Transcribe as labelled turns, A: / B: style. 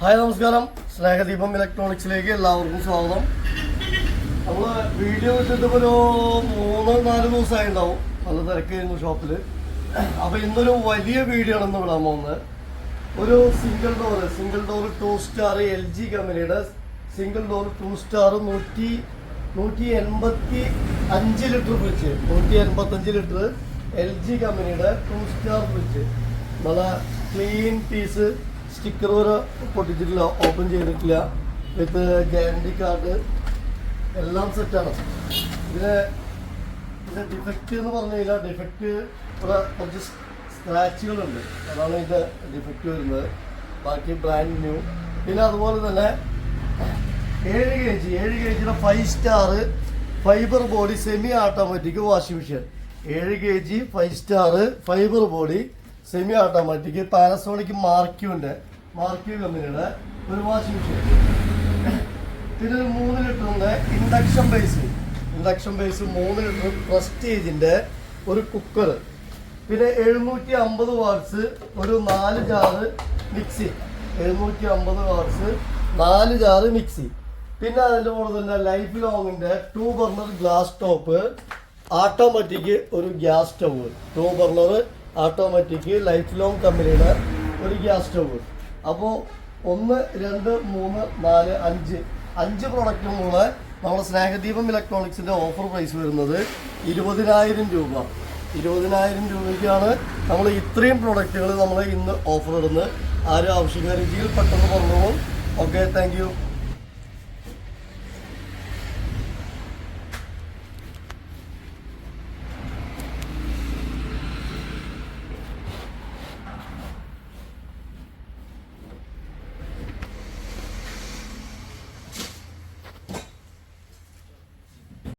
A: Hi നമസ്കാരം. സ്നേഹദീപം ഇലക്ട്രോണിക്സിലേക്ക് എല്ലാവർക്കും സ്വാഗതം. നമ്മൾ വീഡിയോ ഇട്ടിട്ട് ഇപ്പൊ ഒരു മൂന്ന് നാല് ദിവസമായി ഉണ്ടാവും നല്ല തിരക്കായിരുന്നു ഷോപ്പിൽ അപ്പോൾ ഇന്നൊരു വലിയ വീഡിയോ ആണ് ഇന്ന് വിടാൻ പോകുന്നത്. ഒരു single door single door two star L G കമ്പനിയുടെ സിംഗിൾ ഡോർ ടു സ്റ്റാർ നൂറ്റി നൂറ്റി എൺപത്തി അഞ്ച് ലിറ്റർ ഫ്രിഡ്ജ് നൂറ്റി എൺപത്തി അഞ്ച് ലിറ്റർ എൽ ജി കമ്പനിയുടെ ടു സ്റ്റാർ ഫ്രിഡ്ജ് നല്ല ക്ലീൻ പീസ് സ്റ്റിക്കർ വരെ പൊട്ടിച്ചിട്ടില്ല ഓപ്പൺ ചെയ്തിട്ടില്ല. വിത്ത് ഗ്യാരണ്ടി കാർഡ് എല്ലാം സെറ്റാണ് ഇതിന് ഇതിന്റെ ഡിഫക്റ്റ് എന്ന് പറഞ്ഞു കഴിഞ്ഞാൽ ഡിഫക്റ്റ് ഇവിടെ കുറച്ച് സ്ക്രാച്ചുകളുണ്ട് അതാണ് ഇതിന്റെ ഡിഫക്റ്റ് വരുന്നത്. ബാക്കി ബ്രാൻഡ് ന്യൂ പിന്നെ അതുപോലെ തന്നെ ഏഴ് കെ ജി ഏഴ് കെ ജിയുടെ five star fibre body semi automatic washing machine ഏഴ് K G five star fibre body semi automatic Panasonic മാർക്യൂന്റെ Marq കമ്പനിയുടെ ഒരു വാഷിംഗ് മെഷീൻ പിന്നെ മൂന്ന് ലിറ്ററിന്റെ ഇൻഡക്ഷൻ ബേസ് ഇൻഡക്ഷൻ ബേസ് മൂന്ന് ലിറ്റർ പ്രസ്റ്റേജിന്റെ ഒരു കുക്കർ പിന്നെ എഴുന്നൂറ്റി അമ്പത് വാട്ട്സ് ഒരു നാല് ജാറ് മിക്സി എഴുന്നൂറ്റി അമ്പത് വാട്ട്സ് നാല് ജാറ് മിക്സി പിന്നെ അതിന്റെ കൂടെ തന്നെ ലൈഫ് ലോങ്ങിന്റെ two burner glass top automatic ഒരു gas stove. Two burner automatic Lifelong കമ്പനിയുടെ ഒരു ഗ്യാസ് സ്റ്റവ്. അപ്പോൾ ഒന്ന് രണ്ട് മൂന്ന് നാല് അഞ്ച്. അഞ്ച് പ്രൊഡക്റ്റുമുള്ള നമ്മുടെ സ്നേഹദീപം ഇലക്ട്രോണിക്സിന്റെ ഓഫർ പ്രൈസ് വരുന്നത് ഇരുപതിനായിരം രൂപ. ഇരുപതിനായിരം രൂപയ്ക്കാണ് നമ്മൾ ഇത്രയും പ്രൊഡക്റ്റുകൾ നമ്മൾ ഇന്ന് ഓഫർ ഇടുന്നത്. ആരും ആവശ്യക്കാരെങ്കിൽ പെട്ടെന്ന് പറഞ്ഞോളും. Okay thank